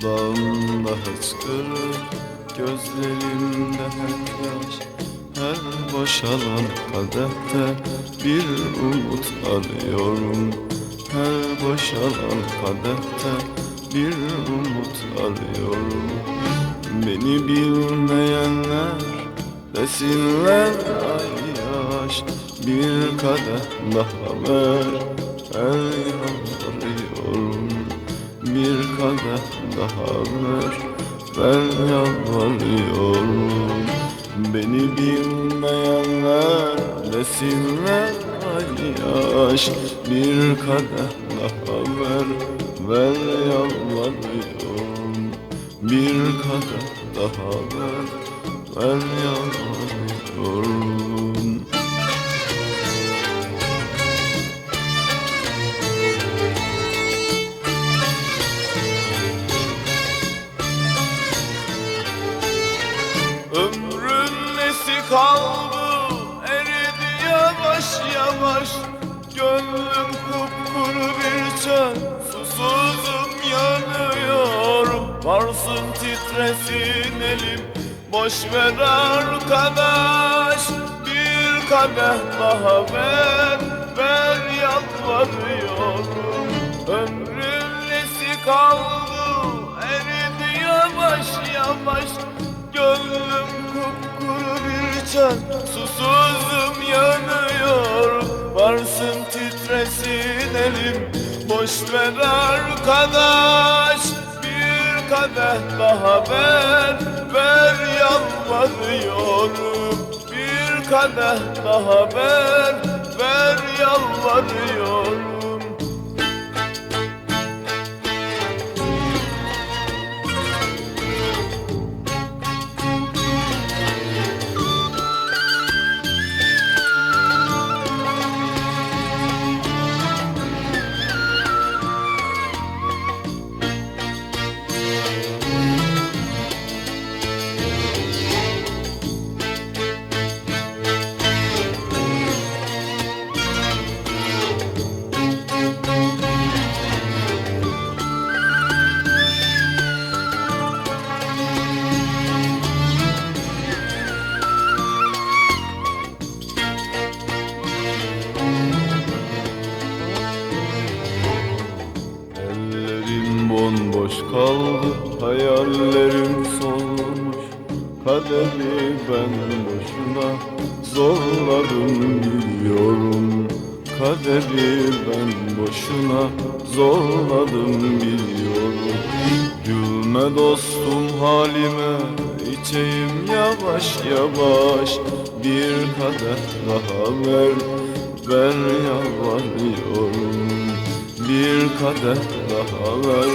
Dudağımda hıçkırık Gözlerimde hep yaş Her boşalan kadehte Bir umut arıyorum. Her boşalan kadehte Bir umut arıyorum. Beni bilmeyenler Desinler ay yaş Bir kadeh daha ver yalvarıyorum Bir kadeh daha ver. Ben yalvarıyorum. Beni bilmeyenler Desinler ay yaş. Bir kadeh daha ver. Ben yalvarıyorum. Bir kadeh daha ver. Ben yalvarıyorum çöl susuzum yanıyorum. Varsın titresin elim. Boş ver arkadaş Bir kadeh daha ver. Ver yalvarıyorum. Ömrün nesi kaldı? Eridi yavaş yavaş. Gönlüm kupkuru bir çöl. Susuzum Boş ver arkadaş Bir kadeh daha ver Ver yalvarıyorum. Bir kadeh daha ver Ver yalvarıyorum hayallerim solmuş Kaderi ben boşuna zorladım biliyorum Kaderi ben boşuna zorladım biliyorum. Gülme dostum halime, içeyim yavaş yavaş. Bir kadeh daha ver, ver yalvarıyorum. Bir kadeh daha ver,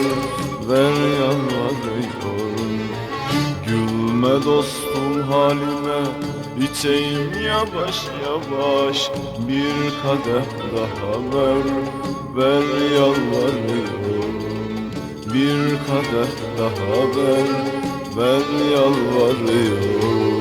ver yalvarıyorum Gülme dostum halime, içeyim yavaş yavaş. Bir kadeh daha ver, ver yalvarıyorum. Bir kadeh daha ver, ver yalvarıyorum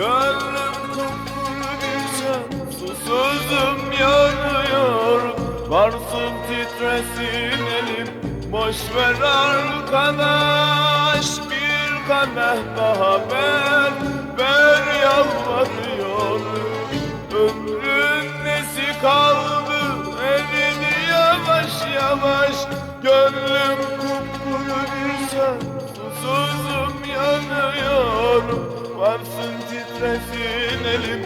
Gönlüm bir çöl susuzum yanıyor. Varsın titresin elim boş ver arkadaş. Bir kadeh daha ver ver yalvarıyorum Ömrün nesi kaldı eridi yavaş yavaş. Gönlüm bir çöl Susuzum yanıyorum Varsın titresin elim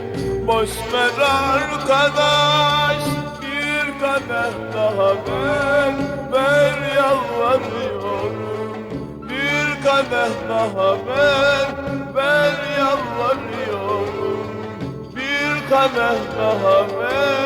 Boş ver arkadaş. Bir kadeh daha ver Ver yalvarıyorum. Bir kadeh daha ver Ver yalvarıyorum. Bir kadeh daha ver